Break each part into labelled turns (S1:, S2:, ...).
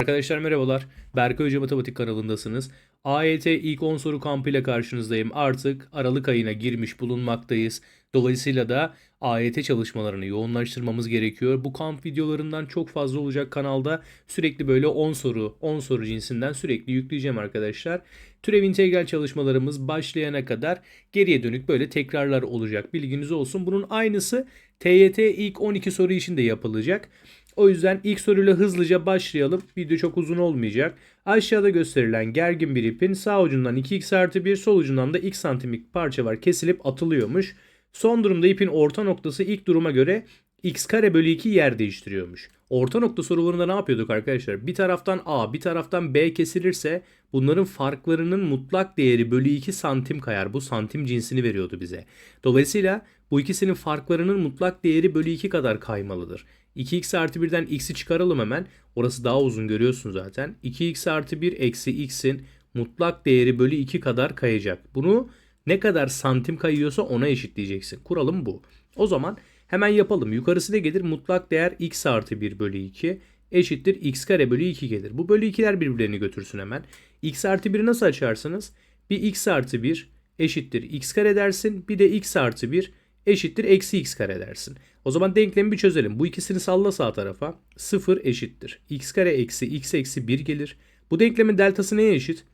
S1: Arkadaşlar merhabalar. Berkay Hoca Matematik kanalındasınız. AYT ilk 10 soru kampıyla karşınızdayım. Artık Aralık ayına girmiş bulunmaktayız. Dolayısıyla da AYT çalışmalarını yoğunlaştırmamız gerekiyor. Bu kamp videolarından çok fazla olacak kanalda. Sürekli böyle 10 soru, 10 soru cinsinden sürekli yükleyeceğim arkadaşlar. Türev integral çalışmalarımız başlayana kadar geriye dönük böyle tekrarlar olacak. Bilginiz olsun. Bunun aynısı TYT ilk 12 soru için de yapılacak. O yüzden ilk soruyla hızlıca başlayalım. Video çok uzun olmayacak. Aşağıda gösterilen gergin bir ipin sağ ucundan 2x artı 1 sol ucundan da x santimlik parça var kesilip atılıyormuş. Son durumda ipin orta noktası ilk duruma göre x kare bölü 2 yer değiştiriyormuş. Orta nokta sorularında ne yapıyorduk arkadaşlar? Bir taraftan A bir taraftan B kesilirse bunların farklarının mutlak değeri bölü 2 santim kayar. Bu santim cinsini veriyordu bize. Dolayısıyla bu ikisinin farklarının mutlak değeri bölü 2 kadar kaymalıdır. 2x artı 1'den x'i çıkaralım hemen. Orası daha uzun görüyorsun zaten. 2x artı 1 eksi x'in mutlak değeri bölü 2 kadar kayacak. Bunu ne kadar santim kayıyorsa ona eşitleyeceksin. Kuralım bu. O zaman hemen yapalım. Yukarısı ne gelir? Mutlak değer x artı 1 bölü 2 eşittir x kare bölü 2 gelir. Bu bölü 2'ler birbirlerini götürsün hemen. x artı 1'i nasıl açarsınız? Bir x artı 1 eşittir x kare dersin. Bir de x artı 1 eşittir eksi x kare dersin. O zaman denklemi bir çözelim. Bu ikisini salla sağ tarafa. 0 eşittir. x kare eksi x eksi 1 gelir. Bu denklemin deltası neye eşit?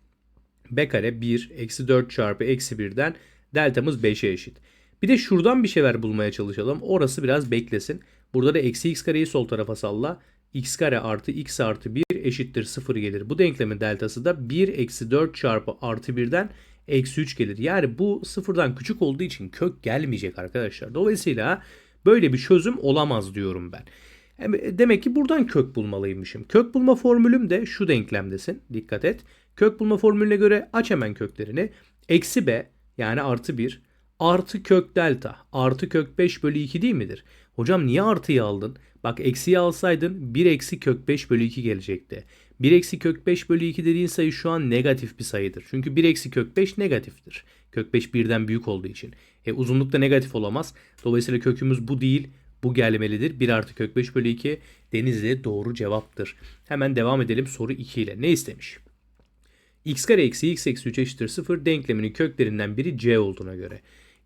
S1: b kare 1 eksi 4 çarpı eksi 1'den deltamız 5'e eşit. Bir de şuradan bir şeyler bulmaya çalışalım. Orası biraz beklesin. Burada da eksi x kareyi sol tarafa salla. x kare artı x artı 1 eşittir 0 gelir. Bu denklemin deltası da 1 eksi 4 çarpı artı 1'den eksi 3 gelir. Yani bu sıfırdan küçük olduğu için kök gelmeyecek arkadaşlar. Dolayısıyla böyle bir çözüm olamaz diyorum ben. Demek ki buradan kök bulmalıymışım. Kök bulma formülüm de şu denklemdesin. Dikkat et. Kök bulma formülüne göre aç hemen köklerini. Eksi b yani artı 1 artı kök delta artı kök 5 bölü 2 değil midir? Hocam niye artıyı aldın? Bak eksiyi alsaydın 1 eksi kök 5 bölü 2 gelecekti. 1 eksi kök 5 bölü 2 dediğin sayı şu an negatif bir sayıdır. Çünkü 1 eksi kök 5 negatiftir. Kök 5 birden büyük olduğu için. E, uzunluk da negatif olamaz. Dolayısıyla kökümüz bu değil. Bu gelmelidir. 1 artı kök 5 bölü 2 Denizli doğru cevaptır. Hemen devam edelim soru 2 ile. Ne istemiş? x kare eksi x eksi 3 eşittir 0 denkleminin köklerinden biri c olduğuna göre.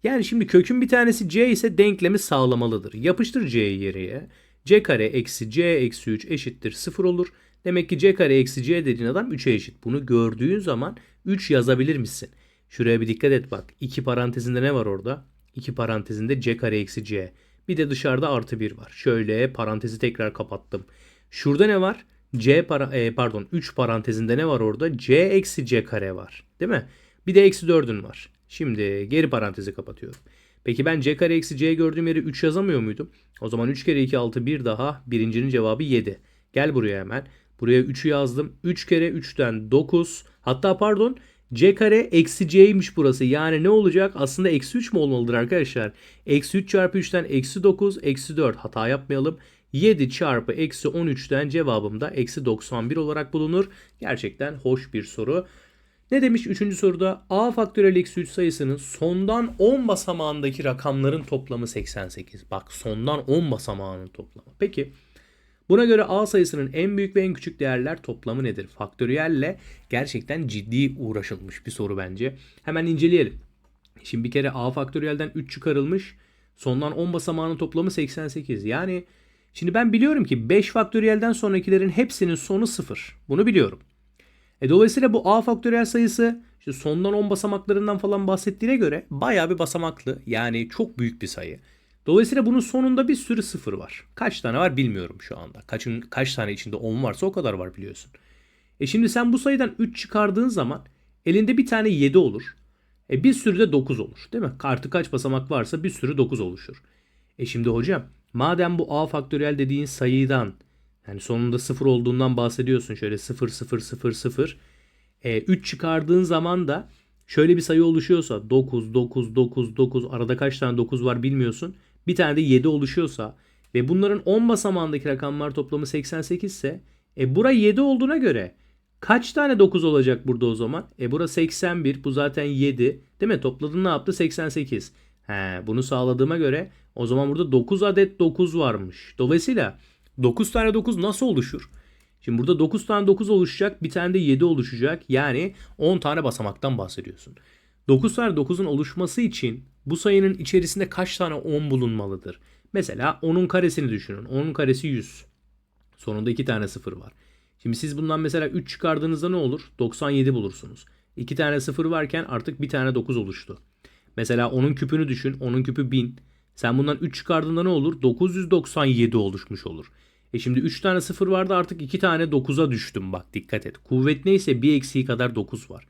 S1: Yani şimdi kökün bir tanesi c ise denklemi sağlamalıdır. Yapıştır c'yi yere. C kare eksi c eksi 3 eşittir 0 olur. Demek ki c kare eksi c dediğin adam 3'e eşit. Bunu gördüğün zaman 3 yazabilir misin? Şuraya bir dikkat et bak. 2 parantezinde ne var orada? 2 parantezinde c kare eksi c. Bir de dışarıda artı 1 var. Şöyle parantezi tekrar kapattım. Şurada ne var? C para, e, pardon 3 parantezinde ne var orada? C eksi C kare var. Değil mi? Bir de eksi 4'ün var. Şimdi geri parantezi kapatıyorum. Peki ben C kare eksi C gördüğüm yere 3 yazamıyor muydum? O zaman 3 kere 2 6 1 daha. Birincinin cevabı 7. Gel buraya hemen. Buraya 3'ü yazdım. 3 kere 3'ten 9. Hatta pardon C kare eksi C'ymiş burası. Yani ne olacak? Aslında eksi 3 mü olmalıdır arkadaşlar? Eksi 3 çarpı 3'ten eksi 9 eksi 4. Hata yapmayalım. 7 çarpı eksi 13'ten cevabım da eksi 91 olarak bulunur. Gerçekten hoş bir soru. Ne demiş 3. soruda? A faktöriyel eksi 3 sayısının sondan 10 basamağındaki rakamların toplamı 88. Bak sondan 10 basamağının toplamı. Peki buna göre A sayısının en büyük ve en küçük değerler toplamı nedir? Faktöriyelle gerçekten ciddi uğraşılmış bir soru bence. Hemen inceleyelim. Şimdi bir kere A faktöriyelden 3 çıkarılmış. Sondan 10 basamağının toplamı 88. Yani Şimdi ben biliyorum ki 5 faktöriyelden sonrakilerin hepsinin sonu 0. Bunu biliyorum. E dolayısıyla bu a faktöriyel sayısı işte sondan 10 basamaklarından falan bahsettiğine göre bayağı bir basamaklı. Yani çok büyük bir sayı. Dolayısıyla bunun sonunda bir sürü sıfır var. Kaç tane var bilmiyorum şu anda. Kaçın kaç tane içinde 10 varsa o kadar var biliyorsun. E şimdi sen bu sayıdan 3 çıkardığın zaman elinde bir tane 7 olur. E bir sürü de 9 olur değil mi? Artı kaç basamak varsa bir sürü 9 oluşur. E şimdi hocam Madem bu a faktöriyel dediğin sayıdan yani sonunda sıfır olduğundan bahsediyorsun şöyle 0 0 0 0 e, 3 çıkardığın zaman da şöyle bir sayı oluşuyorsa 9 9 9 9 arada kaç tane 9 var bilmiyorsun. Bir tane de 7 oluşuyorsa ve bunların 10 basamağındaki rakamlar toplamı 88 ise e bura 7 olduğuna göre kaç tane 9 olacak burada o zaman? E bura 81 bu zaten 7 değil mi? Topladın ne yaptı? 88. He, bunu sağladığıma göre o zaman burada 9 adet 9 varmış. Dolayısıyla 9 tane 9 nasıl oluşur? Şimdi burada 9 tane 9 oluşacak. Bir tane de 7 oluşacak. Yani 10 tane basamaktan bahsediyorsun. 9 tane 9'un oluşması için bu sayının içerisinde kaç tane 10 bulunmalıdır? Mesela 10'un karesini düşünün. 10'un karesi 100. Sonunda 2 tane 0 var. Şimdi siz bundan mesela 3 çıkardığınızda ne olur? 97 bulursunuz. 2 tane 0 varken artık bir tane 9 oluştu. Mesela onun küpünü düşün. Onun küpü 1000. Sen bundan 3 çıkardığında ne olur? 997 oluşmuş olur. E şimdi 3 tane 0 vardı artık 2 tane 9'a düştüm bak dikkat et. Kuvvet neyse bir eksiği kadar 9 var.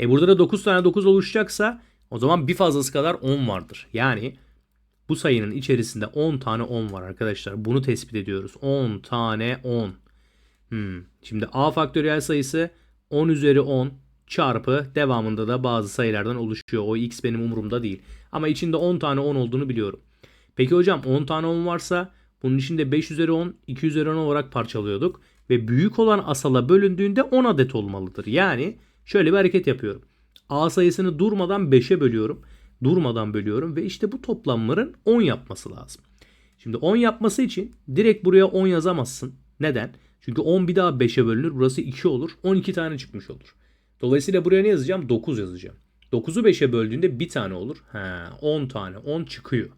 S1: E burada da 9 tane 9 oluşacaksa o zaman bir fazlası kadar 10 vardır. Yani bu sayının içerisinde 10 tane 10 var arkadaşlar. Bunu tespit ediyoruz. 10 tane 10. Hmm. Şimdi a faktöriyel sayısı 10 üzeri 10 çarpı devamında da bazı sayılardan oluşuyor. O x benim umurumda değil. Ama içinde 10 tane 10 olduğunu biliyorum. Peki hocam 10 tane 10 varsa bunun içinde 5 üzeri 10, 2 üzeri 10 olarak parçalıyorduk. Ve büyük olan asala bölündüğünde 10 adet olmalıdır. Yani şöyle bir hareket yapıyorum. A sayısını durmadan 5'e bölüyorum. Durmadan bölüyorum ve işte bu toplamların 10 yapması lazım. Şimdi 10 yapması için direkt buraya 10 yazamazsın. Neden? Çünkü 10 bir daha 5'e bölünür. Burası 2 olur. 12 tane çıkmış olur. Dolayısıyla buraya ne yazacağım? 9 yazacağım. 9'u 5'e böldüğünde bir tane olur. He, 10 tane. 10 çıkıyor.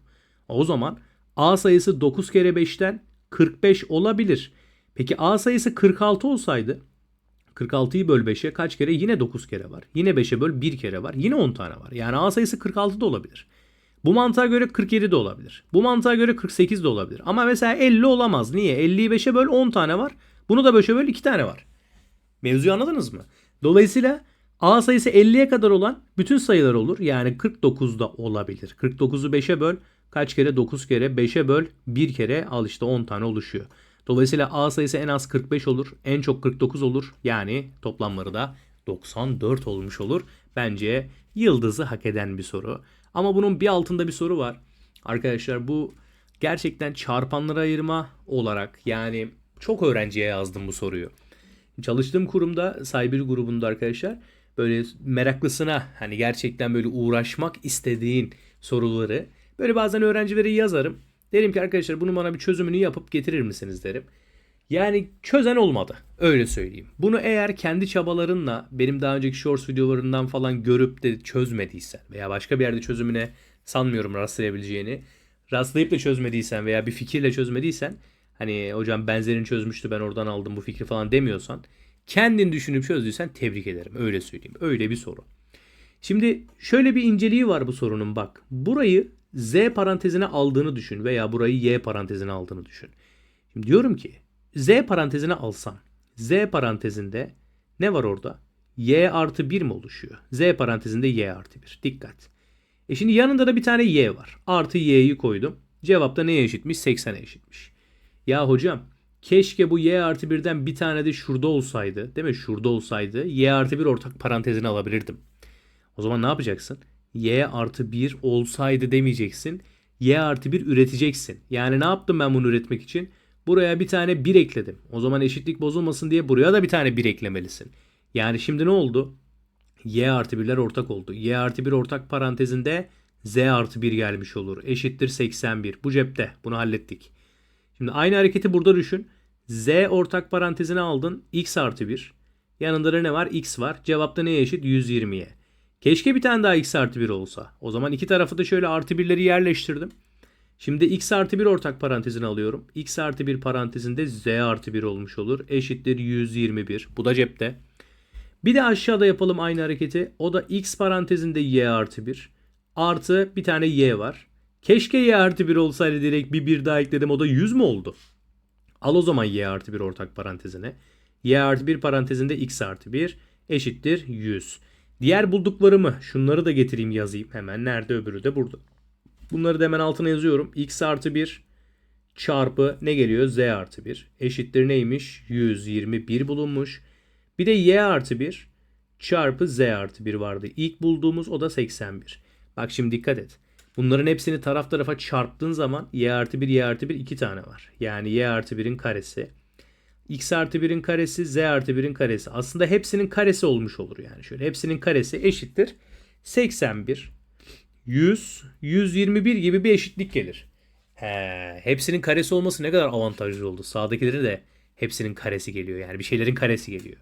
S1: O zaman A sayısı 9 kere 5'ten 45 olabilir. Peki A sayısı 46 olsaydı 46'yı böl 5'e kaç kere? Yine 9 kere var. Yine 5'e böl 1 kere var. Yine 10 tane var. Yani A sayısı 46 da olabilir. Bu mantığa göre 47 de olabilir. Bu mantığa göre 48 de olabilir. Ama mesela 50 olamaz. Niye? 50'yi 5'e böl 10 tane var. Bunu da 5'e böl 2 tane var. Mevzuyu anladınız mı? Dolayısıyla A sayısı 50'ye kadar olan bütün sayılar olur. Yani 49 da olabilir. 49'u 5'e böl kaç kere? 9 kere. 5'e böl 1 kere al işte 10 tane oluşuyor. Dolayısıyla A sayısı en az 45 olur. En çok 49 olur. Yani toplamları da 94 olmuş olur. Bence yıldızı hak eden bir soru. Ama bunun bir altında bir soru var. Arkadaşlar bu gerçekten çarpanlara ayırma olarak yani çok öğrenciye yazdım bu soruyu. Çalıştığım kurumda Cyber grubunda arkadaşlar böyle meraklısına hani gerçekten böyle uğraşmak istediğin soruları böyle bazen öğrencilere yazarım. Derim ki arkadaşlar bunu bana bir çözümünü yapıp getirir misiniz derim. Yani çözen olmadı. Öyle söyleyeyim. Bunu eğer kendi çabalarınla benim daha önceki shorts videolarından falan görüp de çözmediysen veya başka bir yerde çözümüne sanmıyorum rastlayabileceğini rastlayıp da çözmediysen veya bir fikirle çözmediysen hani hocam benzerini çözmüştü ben oradan aldım bu fikri falan demiyorsan kendin düşünüp çözdüysen tebrik ederim. Öyle söyleyeyim. Öyle bir soru. Şimdi şöyle bir inceliği var bu sorunun bak. Burayı Z parantezine aldığını düşün veya burayı Y parantezine aldığını düşün. Şimdi diyorum ki Z parantezine alsam Z parantezinde ne var orada? Y artı 1 mi oluşuyor? Z parantezinde Y artı 1. Dikkat. E şimdi yanında da bir tane Y var. Artı Y'yi koydum. Cevapta neye eşitmiş? 80'e eşitmiş. Ya hocam keşke bu Y artı 1'den bir tane de şurada olsaydı. Değil mi? Şurada olsaydı Y artı 1 ortak parantezine alabilirdim. O zaman ne yapacaksın? Y artı 1 olsaydı demeyeceksin. Y artı 1 üreteceksin. Yani ne yaptım ben bunu üretmek için? Buraya bir tane 1 ekledim. O zaman eşitlik bozulmasın diye buraya da bir tane 1 eklemelisin. Yani şimdi ne oldu? Y artı 1'ler ortak oldu. Y artı 1 ortak parantezinde Z artı 1 gelmiş olur. Eşittir 81. Bu cepte. Bunu hallettik. Şimdi aynı hareketi burada düşün. Z ortak parantezine aldın. X artı 1. Yanında da ne var? X var. Cevapta neye eşit? 120'ye. Keşke bir tane daha x artı 1 olsa. O zaman iki tarafı da şöyle artı 1'leri yerleştirdim. Şimdi x artı 1 ortak parantezine alıyorum. x artı 1 parantezinde z artı 1 olmuş olur. Eşittir 121. Bu da cepte. Bir de aşağıda yapalım aynı hareketi. O da x parantezinde y artı 1. Artı bir tane y var. Keşke y artı 1 olsaydı direkt bir bir daha ekledim. O da 100 mü oldu? Al o zaman y artı 1 ortak parantezine. y artı 1 parantezinde x artı 1 eşittir 100. Diğer bulduklarımı şunları da getireyim yazayım hemen. Nerede öbürü de burada. Bunları da hemen altına yazıyorum. x artı 1 çarpı ne geliyor? z artı 1 eşittir neymiş? 121 bulunmuş. Bir de y artı 1 çarpı z artı 1 vardı. İlk bulduğumuz o da 81. Bak şimdi dikkat et. Bunların hepsini taraf tarafa çarptığın zaman y artı 1 y artı 1 iki tane var. Yani y artı 1'in karesi x artı 1'in karesi z artı 1'in karesi. Aslında hepsinin karesi olmuş olur yani. Şöyle hepsinin karesi eşittir. 81, 100, 121 gibi bir eşitlik gelir. He, hepsinin karesi olması ne kadar avantajlı oldu. Sağdakileri de hepsinin karesi geliyor. Yani bir şeylerin karesi geliyor.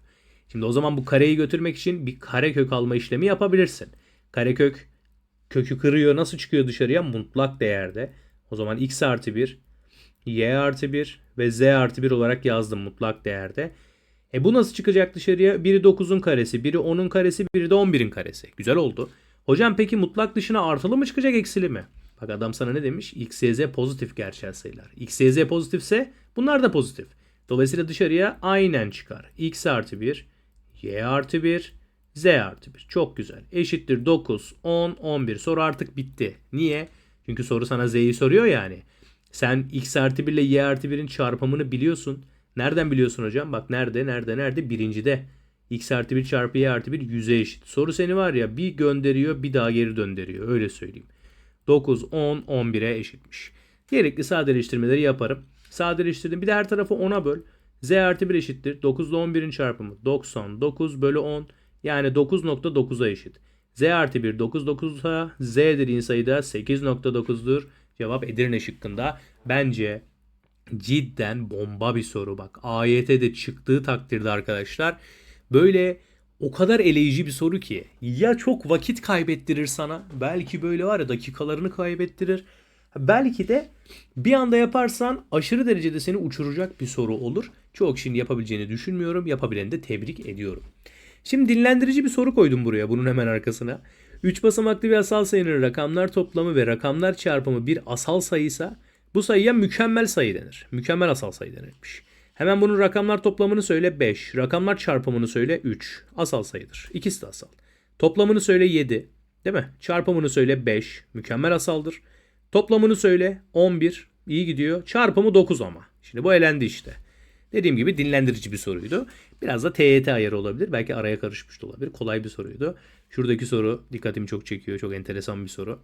S1: Şimdi o zaman bu kareyi götürmek için bir karekök alma işlemi yapabilirsin. Karekök kökü kırıyor. Nasıl çıkıyor dışarıya? Mutlak değerde. O zaman x artı 1, y artı 1 ve z artı 1 olarak yazdım mutlak değerde. E bu nasıl çıkacak dışarıya? Biri 9'un karesi, biri 10'un karesi, biri de 11'in karesi. Güzel oldu. Hocam peki mutlak dışına artılı mı çıkacak eksili mi? Bak adam sana ne demiş? X, Y, Z pozitif gerçel sayılar. X, Y, Z pozitifse bunlar da pozitif. Dolayısıyla dışarıya aynen çıkar. X artı 1, Y artı 1, Z artı 1. Çok güzel. Eşittir 9, 10, 11. Soru artık bitti. Niye? Çünkü soru sana Z'yi soruyor yani. Sen X artı 1 ile Y artı 1'in çarpımını biliyorsun. Nereden biliyorsun hocam? Bak nerede, nerede, nerede? Birincide. X artı 1 çarpı Y artı 1 100'e eşit. Soru seni var ya bir gönderiyor bir daha geri döndürüyor. Öyle söyleyeyim. 9, 10, 11'e eşitmiş. Gerekli sadeleştirmeleri yaparım. Sadeleştirdim. Bir de her tarafı 10'a böl. Z artı 1 eşittir. 9 ile 11'in çarpımı 99 bölü 10. Yani 9.9'a eşit. Z artı 1 9 9'a Z dediğin sayıda 8.9'dur. Cevap Edirne şıkkında. Bence cidden bomba bir soru bak. AYT'de çıktığı takdirde arkadaşlar böyle o kadar eleyici bir soru ki ya çok vakit kaybettirir sana belki böyle var ya dakikalarını kaybettirir belki de bir anda yaparsan aşırı derecede seni uçuracak bir soru olur. Çok kişinin yapabileceğini düşünmüyorum. Yapabileni de tebrik ediyorum. Şimdi dinlendirici bir soru koydum buraya bunun hemen arkasına. 3 basamaklı bir asal sayının rakamlar toplamı ve rakamlar çarpımı bir asal sayıysa bu sayıya mükemmel sayı denir. Mükemmel asal sayı denirmiş. Hemen bunun rakamlar toplamını söyle 5. Rakamlar çarpımını söyle 3. Asal sayıdır. İkisi de asal. Toplamını söyle 7. Değil mi? Çarpımını söyle 5. Mükemmel asaldır. Toplamını söyle 11. İyi gidiyor. Çarpımı 9 ama. Şimdi bu elendi işte. Dediğim gibi dinlendirici bir soruydu. Biraz da TYT ayarı olabilir. Belki araya karışmış da olabilir. Kolay bir soruydu. Şuradaki soru dikkatimi çok çekiyor. Çok enteresan bir soru.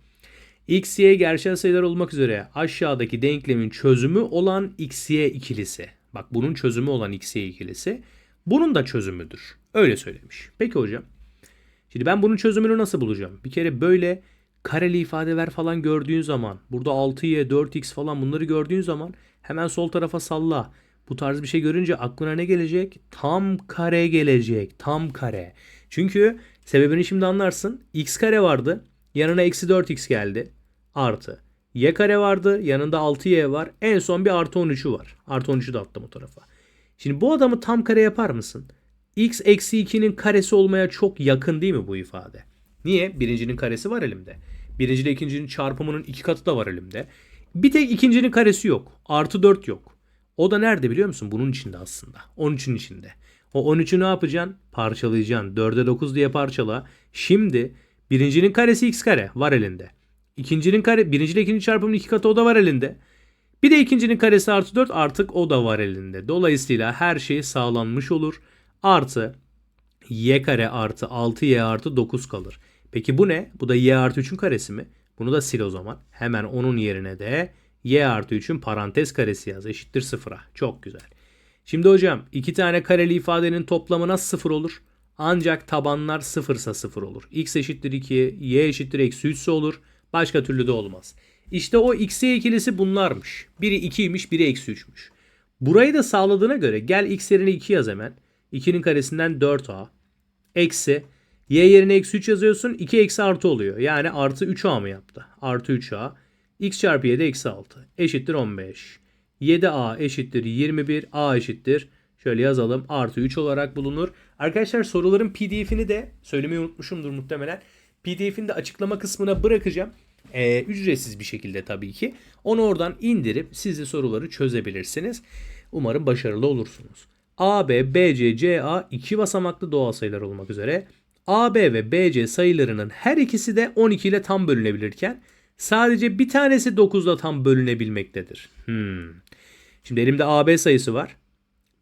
S1: X, Y gerçel sayılar olmak üzere aşağıdaki denklemin çözümü olan X, Y ikilisi. Bak bunun çözümü olan X, Y ikilisi. Bunun da çözümüdür. Öyle söylemiş. Peki hocam. Şimdi ben bunun çözümünü nasıl bulacağım? Bir kere böyle kareli ifadeler falan gördüğün zaman burada 6y, 4x falan bunları gördüğün zaman hemen sol tarafa salla. Bu tarz bir şey görünce aklına ne gelecek? Tam kare gelecek. Tam kare. Çünkü sebebini şimdi anlarsın. x kare vardı. Yanına eksi 4x geldi. Artı. Y kare vardı. Yanında 6y var. En son bir artı 13'ü var. Artı 13'ü de attım o tarafa. Şimdi bu adamı tam kare yapar mısın? x eksi 2'nin karesi olmaya çok yakın değil mi bu ifade? Niye? Birincinin karesi var elimde. Birinci ile ikincinin çarpımının iki katı da var elimde. Bir tek ikincinin karesi yok. Artı 4 yok. O da nerede biliyor musun? Bunun içinde aslında. 13'ün içinde. O 13'ü ne yapacaksın? Parçalayacaksın. 4'e 9 diye parçala. Şimdi birincinin karesi x kare var elinde. İkincinin kare, birinci ile ikinci çarpımının iki katı o da var elinde. Bir de ikincinin karesi artı 4 artık o da var elinde. Dolayısıyla her şey sağlanmış olur. Artı y kare artı 6y artı 9 kalır. Peki bu ne? Bu da y artı 3'ün karesi mi? Bunu da sil o zaman. Hemen onun yerine de y artı 3'ün parantez karesi yaz. Eşittir sıfıra. Çok güzel. Şimdi hocam iki tane kareli ifadenin toplamı nasıl sıfır olur? Ancak tabanlar sıfırsa sıfır olur. x eşittir 2, y eşittir eksi 3 ise olur. Başka türlü de olmaz. İşte o x, y ikilisi bunlarmış. Biri 2'ymiş, biri eksi 3'müş. Burayı da sağladığına göre gel x yerine 2 yaz hemen. 2'nin karesinden 4a. Eksi. Y yerine eksi 3 yazıyorsun. 2 eksi artı oluyor. Yani artı 3a mı yaptı? Artı 3a. X çarpı 7 eksi 6. Eşittir 15. 7a eşittir 21. a eşittir. Şöyle yazalım. Artı 3 olarak bulunur. Arkadaşlar soruların pdf'ini de söylemeyi unutmuşumdur muhtemelen. PDF'ini de açıklama kısmına bırakacağım. Ee, ücretsiz bir şekilde tabii ki. Onu oradan indirip siz de soruları çözebilirsiniz. Umarım başarılı olursunuz. AB, BC, CA iki basamaklı doğal sayılar olmak üzere AB ve BC sayılarının her ikisi de 12 ile tam bölünebilirken sadece bir tanesi 9 ile tam bölünebilmektedir. Hmm. Şimdi elimde AB sayısı var.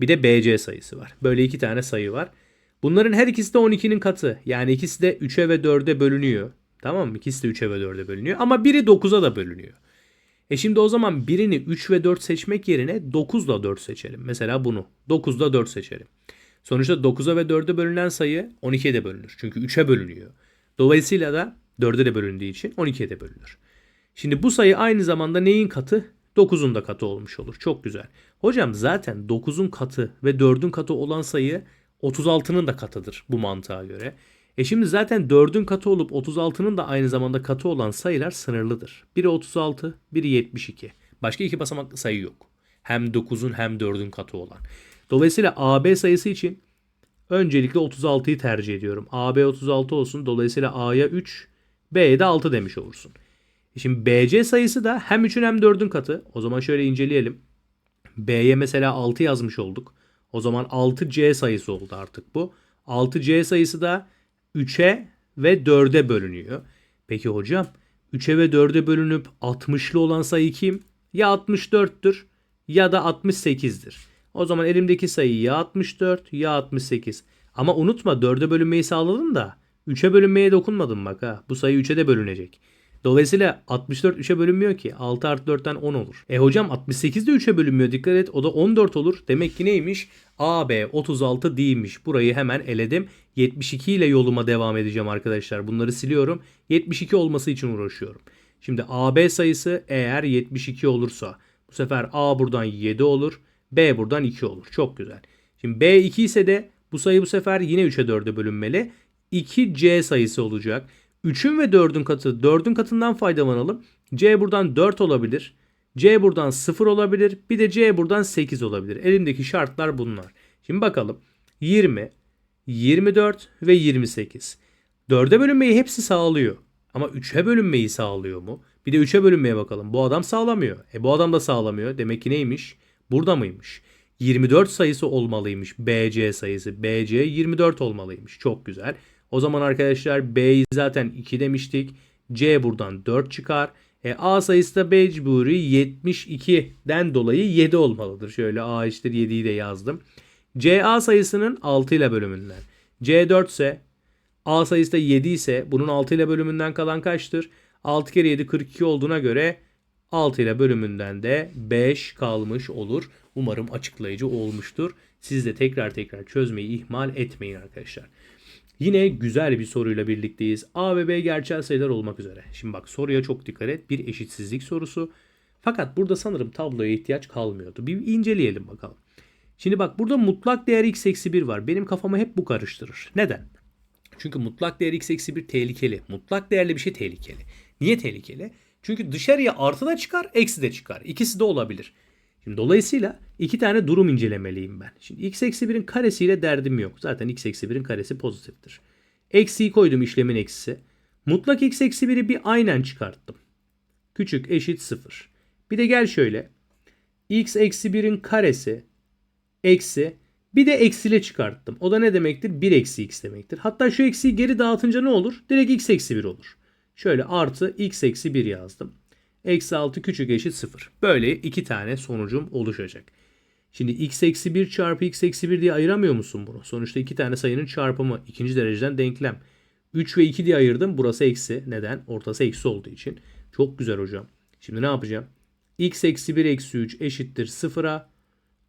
S1: Bir de BC sayısı var. Böyle iki tane sayı var. Bunların her ikisi de 12'nin katı. Yani ikisi de 3'e ve 4'e bölünüyor. Tamam mı? İkisi de 3'e ve 4'e bölünüyor. Ama biri 9'a da bölünüyor. E şimdi o zaman birini 3 ve 4 seçmek yerine 9 ile 4 seçelim. Mesela bunu. 9 ile 4 seçelim. Sonuçta 9'a ve 4'e bölünen sayı 12'ye de bölünür. Çünkü 3'e bölünüyor. Dolayısıyla da 4'e de bölündüğü için 12'ye de bölünür. Şimdi bu sayı aynı zamanda neyin katı? 9'un da katı olmuş olur. Çok güzel. Hocam zaten 9'un katı ve 4'ün katı olan sayı 36'nın da katıdır bu mantığa göre. E şimdi zaten 4'ün katı olup 36'nın da aynı zamanda katı olan sayılar sınırlıdır. Biri 36, biri 72. Başka iki basamaklı sayı yok. Hem 9'un hem 4'ün katı olan. Dolayısıyla AB sayısı için öncelikle 36'yı tercih ediyorum. AB 36 olsun. Dolayısıyla A'ya 3, B'ye de 6 demiş olursun. E Şimdi BC sayısı da hem 3'ün hem 4'ün katı. O zaman şöyle inceleyelim. B'ye mesela 6 yazmış olduk. O zaman 6C sayısı oldu artık bu. 6C sayısı da 3'e ve 4'e bölünüyor. Peki hocam 3'e ve 4'e bölünüp 60'lı olan sayı kim? Ya 64'tür ya da 68'dir. O zaman elimdeki sayı ya 64 ya 68. Ama unutma 4'e bölünmeyi sağladın da 3'e bölünmeye dokunmadın bak ha. Bu sayı 3'e de bölünecek. Dolayısıyla 64 3'e bölünmüyor ki. 6 artı 4'ten 10 olur. E hocam 68 de 3'e bölünmüyor. Dikkat et o da 14 olur. Demek ki neymiş? AB 36 değilmiş. Burayı hemen eledim. 72 ile yoluma devam edeceğim arkadaşlar. Bunları siliyorum. 72 olması için uğraşıyorum. Şimdi AB sayısı eğer 72 olursa bu sefer A buradan 7 olur. B buradan 2 olur. Çok güzel. Şimdi B 2 ise de bu sayı bu sefer yine 3'e 4'e bölünmeli. 2C sayısı olacak. 3'ün ve 4'ün katı 4'ün katından faydalanalım. C buradan 4 olabilir. C buradan 0 olabilir. Bir de C buradan 8 olabilir. Elimdeki şartlar bunlar. Şimdi bakalım. 20, 24 ve 28. 4'e bölünmeyi hepsi sağlıyor. Ama 3'e bölünmeyi sağlıyor mu? Bir de 3'e bölünmeye bakalım. Bu adam sağlamıyor. E bu adam da sağlamıyor. Demek ki neymiş? Burada mıymış? 24 sayısı olmalıymış. BC sayısı. BC 24 olmalıymış. Çok güzel. O zaman arkadaşlar B'yi zaten 2 demiştik. C buradan 4 çıkar. E, A sayısı da mecburi 72'den dolayı 7 olmalıdır. Şöyle A eşittir 7'yi de yazdım. CA sayısının 6 ile bölümünden. C 4 ise A sayısı da 7 ise bunun 6 ile bölümünden kalan kaçtır? 6 kere 7 42 olduğuna göre 6 ile bölümünden de 5 kalmış olur. Umarım açıklayıcı olmuştur. Siz de tekrar tekrar çözmeyi ihmal etmeyin arkadaşlar. Yine güzel bir soruyla birlikteyiz. A ve B gerçel sayılar olmak üzere. Şimdi bak soruya çok dikkat et. Bir eşitsizlik sorusu. Fakat burada sanırım tabloya ihtiyaç kalmıyordu. Bir inceleyelim bakalım. Şimdi bak burada mutlak değer x eksi 1 var. Benim kafamı hep bu karıştırır. Neden? Çünkü mutlak değer x eksi 1 tehlikeli. Mutlak değerli bir şey tehlikeli. Niye tehlikeli? Çünkü dışarıya artı da çıkar, eksi de çıkar. İkisi de olabilir. Şimdi dolayısıyla iki tane durum incelemeliyim ben. Şimdi x eksi 1'in karesiyle derdim yok. Zaten x eksi 1'in karesi pozitiftir. Eksiyi koydum işlemin eksisi. Mutlak x eksi 1'i bir aynen çıkarttım. Küçük eşit 0. Bir de gel şöyle. x eksi 1'in karesi eksi bir de eksiyle çıkarttım. O da ne demektir? 1 eksi x demektir. Hatta şu eksiyi geri dağıtınca ne olur? Direkt x eksi 1 olur. Şöyle artı x eksi 1 yazdım. Eksi 6 küçük eşit 0. Böyle iki tane sonucum oluşacak. Şimdi x eksi 1 çarpı x eksi 1 diye ayıramıyor musun bunu? Sonuçta iki tane sayının çarpımı ikinci dereceden denklem. 3 ve 2 diye ayırdım. Burası eksi. Neden? Ortası eksi olduğu için. Çok güzel hocam. Şimdi ne yapacağım? x eksi 1 eksi 3 eşittir 0'a.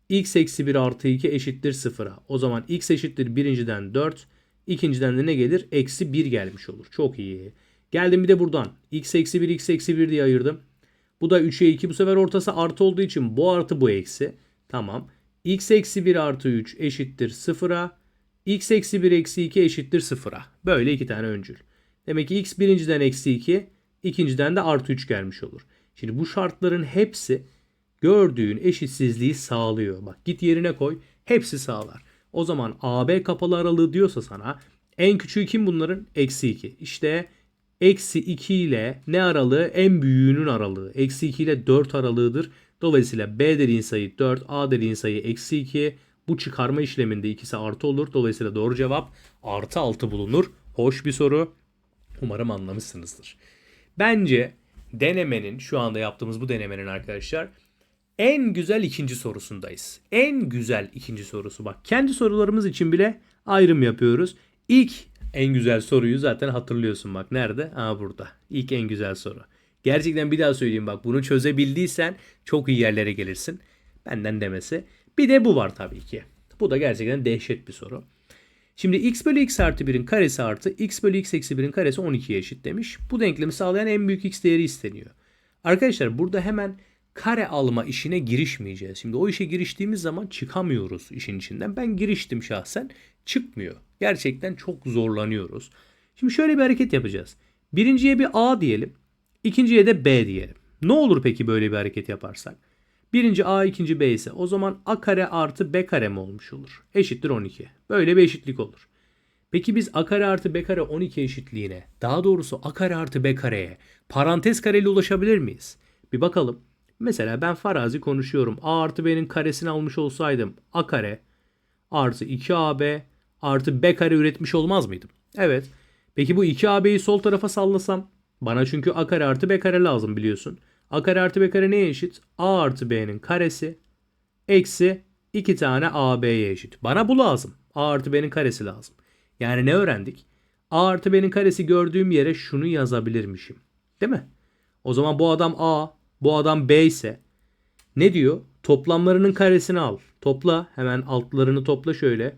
S1: x eksi 1 artı 2 eşittir 0'a. O zaman x eşittir birinciden 4. ikinciden de ne gelir? Eksi 1 gelmiş olur. Çok iyi. Geldim bir de buradan. x eksi 1 x eksi 1 diye ayırdım. Bu da 3'e 2. Bu sefer ortası artı olduğu için bu artı bu eksi. Tamam. x eksi 1 artı 3 eşittir 0'a. x eksi 1 eksi 2 eşittir 0'a. Böyle iki tane öncül. Demek ki x birinciden eksi 2. ikinciden de artı 3 gelmiş olur. Şimdi bu şartların hepsi gördüğün eşitsizliği sağlıyor. Bak git yerine koy. Hepsi sağlar. O zaman AB kapalı aralığı diyorsa sana en küçüğü kim bunların? Eksi 2. İşte Eksi 2 ile ne aralığı? En büyüğünün aralığı. Eksi 2 ile 4 aralığıdır. Dolayısıyla B dediğin sayı 4, A dediğin sayı eksi 2. Bu çıkarma işleminde ikisi artı olur. Dolayısıyla doğru cevap artı 6 bulunur. Hoş bir soru. Umarım anlamışsınızdır. Bence denemenin, şu anda yaptığımız bu denemenin arkadaşlar en güzel ikinci sorusundayız. En güzel ikinci sorusu. Bak kendi sorularımız için bile ayrım yapıyoruz. İlk en güzel soruyu zaten hatırlıyorsun bak nerede? Aa burada. İlk en güzel soru. Gerçekten bir daha söyleyeyim bak bunu çözebildiysen çok iyi yerlere gelirsin. Benden demesi. Bir de bu var tabii ki. Bu da gerçekten dehşet bir soru. Şimdi x bölü x artı 1'in karesi artı x bölü x eksi 1'in karesi 12'ye eşit demiş. Bu denklemi sağlayan en büyük x değeri isteniyor. Arkadaşlar burada hemen kare alma işine girişmeyeceğiz. Şimdi o işe giriştiğimiz zaman çıkamıyoruz işin içinden. Ben giriştim şahsen çıkmıyor. Gerçekten çok zorlanıyoruz. Şimdi şöyle bir hareket yapacağız. Birinciye bir A diyelim. ikinciye de B diyelim. Ne olur peki böyle bir hareket yaparsak? Birinci A ikinci B ise o zaman A kare artı B kare mi olmuş olur? Eşittir 12. Böyle bir eşitlik olur. Peki biz A kare artı B kare 12 eşitliğine daha doğrusu A kare artı B kareye parantez kareli ulaşabilir miyiz? Bir bakalım. Mesela ben farazi konuşuyorum. A artı B'nin karesini almış olsaydım A kare artı 2AB artı B kare üretmiş olmaz mıydım? Evet. Peki bu 2AB'yi sol tarafa sallasam? Bana çünkü A kare artı B kare lazım biliyorsun. A kare artı B kare neye eşit? A artı B'nin karesi eksi 2 tane AB'ye eşit. Bana bu lazım. A artı B'nin karesi lazım. Yani ne öğrendik? A artı B'nin karesi gördüğüm yere şunu yazabilirmişim. Değil mi? O zaman bu adam A, bu adam B ise ne diyor? Toplamlarının karesini al. Topla. Hemen altlarını topla şöyle.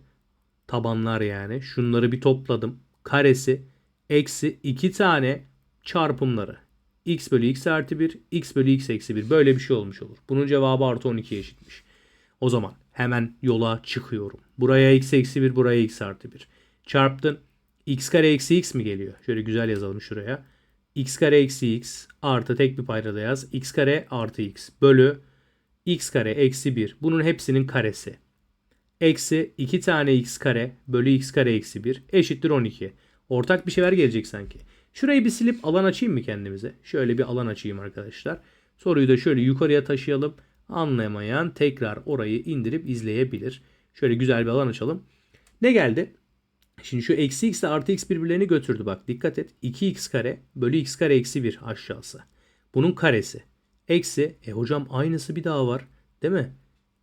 S1: Tabanlar yani. Şunları bir topladım. Karesi eksi 2 tane çarpımları. x bölü x artı 1, x bölü x eksi 1. Böyle bir şey olmuş olur. Bunun cevabı artı 12 eşitmiş. O zaman hemen yola çıkıyorum. Buraya x eksi 1, buraya x artı 1. Çarptın. x kare eksi x mi geliyor? Şöyle güzel yazalım şuraya. X kare eksi x artı tek bir paydada yaz. x kare artı x bölü x kare eksi 1. Bunun hepsinin karesi. Eksi 2 tane x kare bölü x kare eksi 1 eşittir 12. Ortak bir şeyler gelecek sanki. Şurayı bir silip alan açayım mı kendimize? Şöyle bir alan açayım arkadaşlar. Soruyu da şöyle yukarıya taşıyalım. Anlayamayan tekrar orayı indirip izleyebilir. Şöyle güzel bir alan açalım. Ne geldi? Şimdi şu eksi x ile artı x birbirlerini götürdü bak dikkat et. 2x kare bölü x kare eksi 1 aşağısı. Bunun karesi. Eksi e hocam aynısı bir daha var değil mi?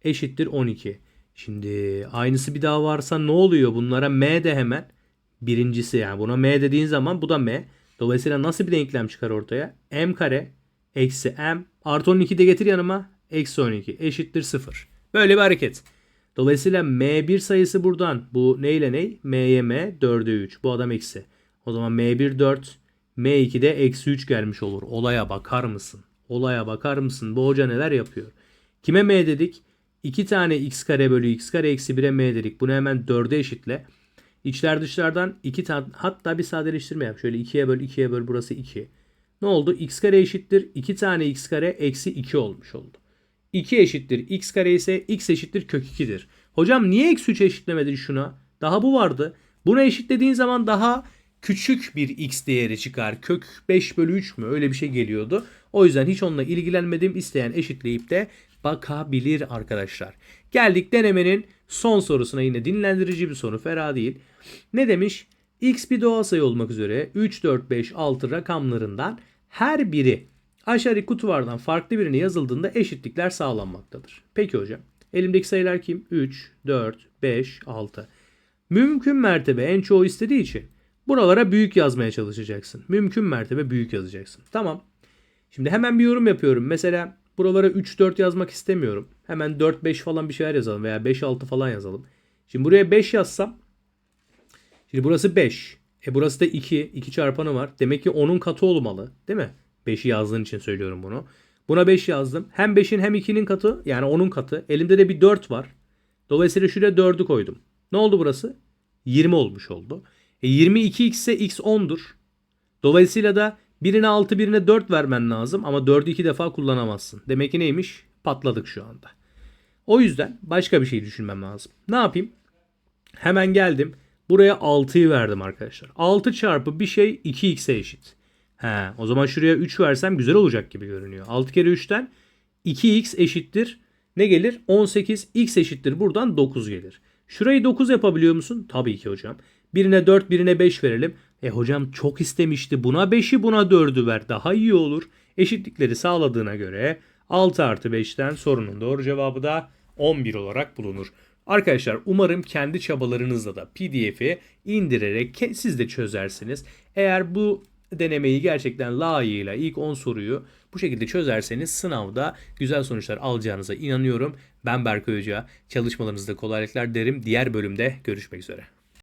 S1: Eşittir 12. Şimdi aynısı bir daha varsa ne oluyor? Bunlara m de hemen birincisi yani buna m dediğin zaman bu da m. Dolayısıyla nasıl bir denklem çıkar ortaya? m kare eksi m artı 12 de getir yanıma eksi 12 eşittir 0. Böyle bir hareket. Dolayısıyla m1 sayısı buradan. Bu ne ile ne? m'ye m 4'e 3. Bu adam eksi. O zaman m1 4 m2 de eksi 3 gelmiş olur. Olaya bakar mısın? Olaya bakar mısın? Bu hoca neler yapıyor? Kime m dedik? 2 tane x kare bölü x kare eksi 1'e m dedik. Bunu hemen 4'e eşitle. İçler dışlardan 2 tane hatta bir sadeleştirme yap. Şöyle 2'ye böl 2'ye böl burası 2. Ne oldu? x kare eşittir 2 tane x kare eksi 2 olmuş oldu. 2 eşittir x kare ise x eşittir kök 2'dir. Hocam niye eksi 3 eşitlemedin şuna? Daha bu vardı. Bunu eşitlediğin zaman daha küçük bir x değeri çıkar. Kök 5 bölü 3 mü? Öyle bir şey geliyordu. O yüzden hiç onunla ilgilenmedim. İsteyen eşitleyip de bakabilir arkadaşlar. Geldik denemenin son sorusuna yine dinlendirici bir soru. Fena değil. Ne demiş? X bir doğal sayı olmak üzere 3, 4, 5, 6 rakamlarından her biri aşağıdaki kutulardan farklı birine yazıldığında eşitlikler sağlanmaktadır. Peki hocam. Elimdeki sayılar kim? 3, 4, 5, 6. Mümkün mertebe en çoğu istediği için buralara büyük yazmaya çalışacaksın. Mümkün mertebe büyük yazacaksın. Tamam. Şimdi hemen bir yorum yapıyorum. Mesela buralara 3, 4 yazmak istemiyorum. Hemen 4, 5 falan bir şeyler yazalım veya 5, 6 falan yazalım. Şimdi buraya 5 yazsam. Şimdi burası 5. E burası da 2. 2 çarpanı var. Demek ki 10'un katı olmalı. Değil mi? 5'i yazdığın için söylüyorum bunu. Buna 5 yazdım. Hem 5'in hem 2'nin katı yani 10'un katı. Elimde de bir 4 var. Dolayısıyla şuraya 4'ü koydum. Ne oldu burası? 20 olmuş oldu. E 22 x ise x 10'dur. Dolayısıyla da birine 6 birine 4 vermen lazım ama 4'ü 2 defa kullanamazsın. Demek ki neymiş? Patladık şu anda. O yüzden başka bir şey düşünmem lazım. Ne yapayım? Hemen geldim. Buraya 6'yı verdim arkadaşlar. 6 çarpı bir şey 2x'e eşit. He, o zaman şuraya 3 versem güzel olacak gibi görünüyor. 6 kere 3'ten 2x eşittir. Ne gelir? 18. x eşittir. Buradan 9 gelir. Şurayı 9 yapabiliyor musun? Tabii ki hocam. Birine 4 birine 5 verelim. E hocam çok istemişti. Buna 5'i buna 4'ü ver. Daha iyi olur. Eşitlikleri sağladığına göre 6 artı 5'ten sorunun doğru cevabı da 11 olarak bulunur. Arkadaşlar umarım kendi çabalarınızla da PDF'i indirerek siz de çözersiniz. Eğer bu denemeyi gerçekten layığıyla ilk 10 soruyu bu şekilde çözerseniz sınavda güzel sonuçlar alacağınıza inanıyorum. Ben Berkay Hoca. Çalışmalarınızda kolaylıklar derim. Diğer bölümde görüşmek üzere.